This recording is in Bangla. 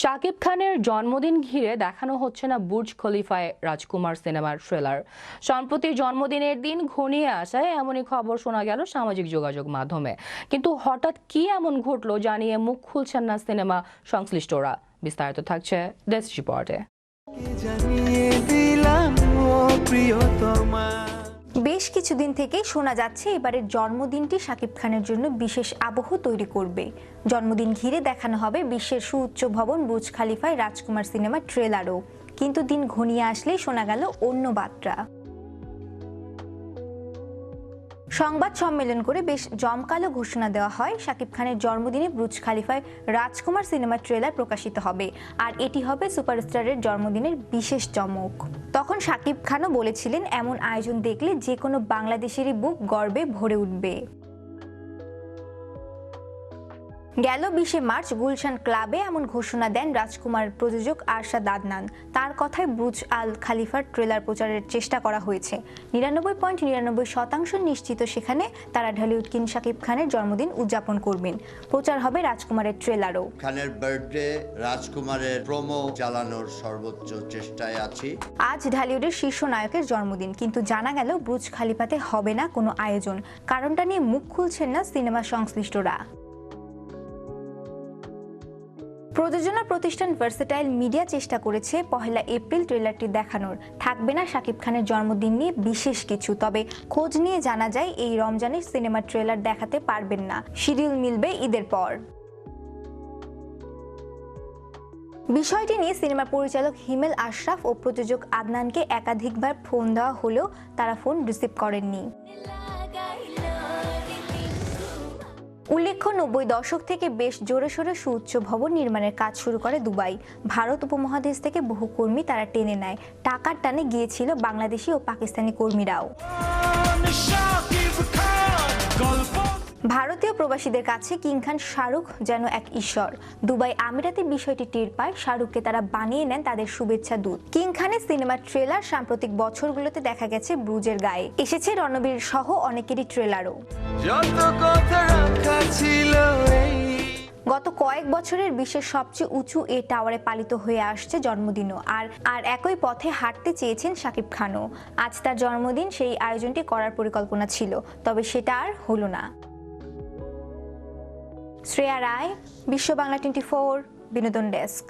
শাকিব খানের জন্মদিন ঘিরে দেখানো হচ্ছে না বুর্জ খলিফায় রাজকুমার সিনেমার ট্রেলার সম্প্রতি জন্মদিনের দিন ঘনিয়ে আসায় এমনই খবর শোনা গেল সামাজিক যোগাযোগ মাধ্যমে। কিন্তু হঠাৎ কি এমন ঘটলো জানিয়ে মুখ খুলছেন না সিনেমা সংশ্লিষ্টরা। বিস্তারিত থাকছে ডেস্ক রিপোর্টে। প্রিয়তমা? বেশ কিছুদিন থেকে শোনা যাচ্ছে এবারের জন্মদিনটি শাকিব খানের জন্য বিশেষ আবহ তৈরি করবে। জন্মদিন ঘিরে দেখানো হবে বিশ্বের সুউচ্চ ভবন বুজ খালিফায় রাজকুমার সিনেমার ট্রেলারও। কিন্তু দিন ঘনিয়ে আসলেই শোনা গেল অন্য বার্তা। সংবাদ সম্মেলন করে বেশ জমকালো ঘোষণা দেওয়া হয়। শাকিব খানের জন্মদিনে ব্রুজ খালিফায় রাজকুমার সিনেমার ট্রেলার প্রকাশিত হবে আর এটি হবে সুপারস্টারের জন্মদিনের বিশেষ চমক। তখন শাকিব খানও বলেছিলেন, এমন আয়োজন দেখলে যে কোনো বাংলাদেশেরই বুক গর্বে ভরে উঠবে। গেল বিশে মার্চ গুলশান ক্লাবে এমন ঘোষণা দেন রাজকুমার প্রযোজক আরশাদ আদনান। তার কথায় ব্রুজ আল খালিফার ট্রেলার প্রচারের চেষ্টা করা হয়েছে। নিরানব্বই পয়েন্ট নিরানব্বই শতাংশ নিশ্চিত সেখানে তারা ঢালিউড কিং শাকিব খানের জন্মদিন উদযাপন করবেন। প্রচার হবে রাজকুমারের ট্রেলারও। খানের বার্থডে রাজকুমারের প্রোমো চালানোর সর্বোচ্চ চেষ্টায় আছি। আজ ঢালিউডের শীর্ষ নায়কের জন্মদিন কিন্তু জানা গেল ব্রুজ খালিফাতে হবে না কোনো আয়োজন। কারণটা নিয়ে মুখ খুলছেন না সিনেমা সংশ্লিষ্টরা। প্রযোজনা প্রতিষ্ঠান ভার্সেটাইল মিডিয়া চেষ্টা করেছে পহেলা এপ্রিল ট্রেলারটি দেখানোর। থাকবে না শাকিব খানের জন্মদিন নিয়ে বিশেষ কিছু, তবে খোঁজ নিয়ে জানা যায় এই রমজানের সিনেমার ট্রেলার দেখাতে পারবেন না। শিডিউল মিলবে ঈদের পর। বিষয়টি নিয়ে সিনেমা পরিচালক হিমেল আশরাফ ও প্রযোজক আদনানকে একাধিকবার ফোন দেওয়া হলেও তারা ফোন রিসিভ করেননি। উল্লেখ্য, নব্বই দশক থেকে বেশ জোরে সোরে সুউচ্চ ভবন নির্মাণের কাজ শুরু করে দুবাই। ভারত উপমহাদেশ থেকে বহু কর্মী তারা টেনে নেয়। টাকার টানে গিয়েছিল বাংলাদেশি ও পাকিস্তানি কর্মীরাও। ভারতীয় প্রবাসীদের কাছে কিং খান শাহরুখ যেন এক ঈশ্বর। দুবাই আমিরাতে বিষয়টি টের পায় শাহরুখকে তারা বানিয়ে নেন তাদের শুভেচ্ছা দূত। কিং খানের সিনেমার ট্রেলার সাম্প্রতিক বছরগুলোতে দেখা গেছে ব্রুজের গায়ে। এসেছে রণবীর সহ অনেকেরই ট্রেলারও। গত কয়েক বছরের বিশ্বের সবচেয়ে উঁচু এ টাওয়ারে পালিত হয়ে আসছে জন্মদিনও। আর আর একই পথে হাঁটতে চেয়েছেন শাকিব খানও। আজ তার জন্মদিন সেই আয়োজনটি করার পরিকল্পনা ছিল তবে সেটা আর হলো না। শ্রেয়া রায় বিশ্ব বাংলা টোয়েন্টি ফোর বিনোদন ডেস্ক।